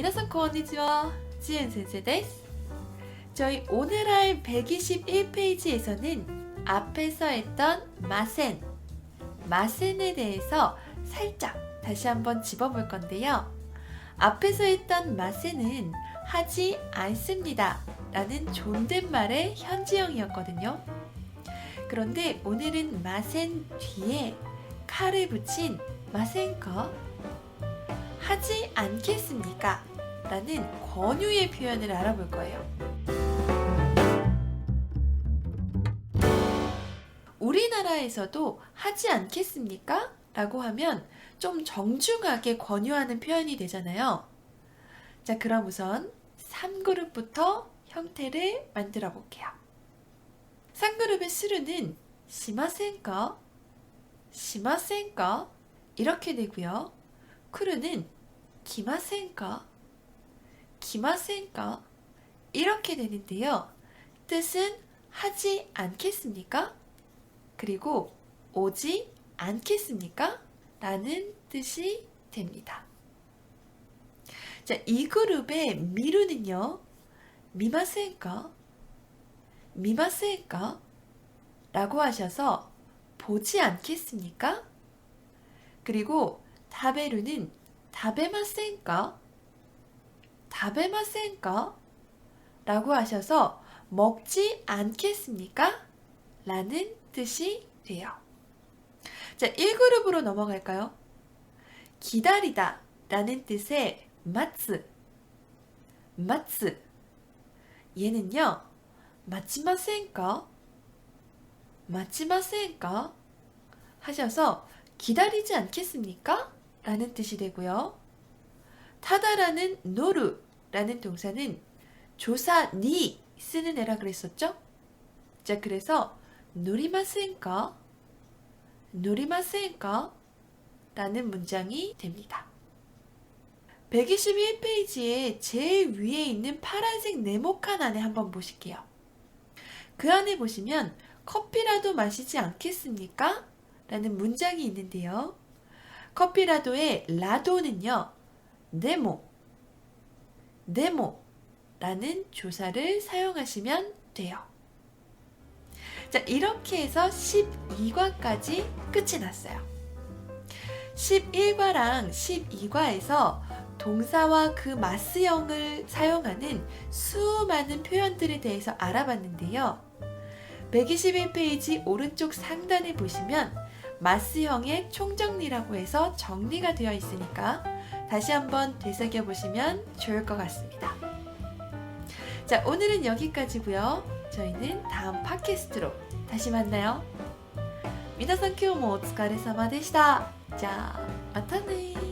미나상 고언니지와 지은센세 데스 저희 오늘 할 121페이지에서는 앞에서 했던 마센 마센에 대해서 살짝 다시 한번 집어볼 건데요. 앞에서 했던 마센은 하지 않습니다 라는 존댓말의 현지형이었거든요. 그런데 오늘은 마센 뒤에 칼을 붙인 마센거 하지 않겠습니까? 라는 권유의 표현을 알아볼 거예요. 우리나라에서도 하지 않겠습니까? 라고 하면 좀 정중하게 권유하는 표현이 되잖아요. 자, 그럼 우선 3그룹부터 형태를 만들어 볼게요. 3그룹의 수루는 시마센까? 시마센까? 이렇게 되고요. 쿠르는 기마센까? 기마센까? 이렇게 되는데요. 뜻은 하지 않겠습니까? 그리고 오지 않겠습니까? 라는 뜻이 됩니다. 자, 이 그룹의 미루는요. 미마센까? 미마센까? 라고 하셔서 보지 않겠습니까? 그리고 다베루는 다베마센까? 다베마센까? 라고 하셔서 먹지 않겠습니까? 라는 뜻이 돼요. 자, 1그룹으로 넘어갈까요? 기다리다 라는 뜻의 마츠, 마츠. 얘는요, 마치마센까? 마치마센까? 하셔서 기다리지 않겠습니까? 라는 뜻이 되고요. 타다라는 노르라는 동사는 조사 니 쓰는 애라 그랬었죠? 자, 그래서 누리마센까? 누리마센까? 라는 문장이 됩니다. 121페이지에 제일 위에 있는 파란색 네모칸 안에 한번 보실게요. 그 안에 보시면 커피라도 마시지 않겠습니까? 라는 문장이 있는데요. 커피라도의 라도는요, 네모, 네모 라는 조사를 사용하시면 돼요. 자, 이렇게 해서 12과까지 끝이 났어요. 11과랑 12과에서 동사와 그 마스형을 사용하는 수많은 표현들에 대해서 알아봤는데요. 121페이지 오른쪽 상단에 보시면 마스형의 총정리라고 해서 정리가 되어 있으니까 다시 한번 되새겨 보시면 좋을 것 같습니다. 자, 오늘은 여기까지고요. 저희는 다음 팟캐스트로 다시 만나요. 미나상 큐모 오츠카레사마 데시다. 자, 마타네.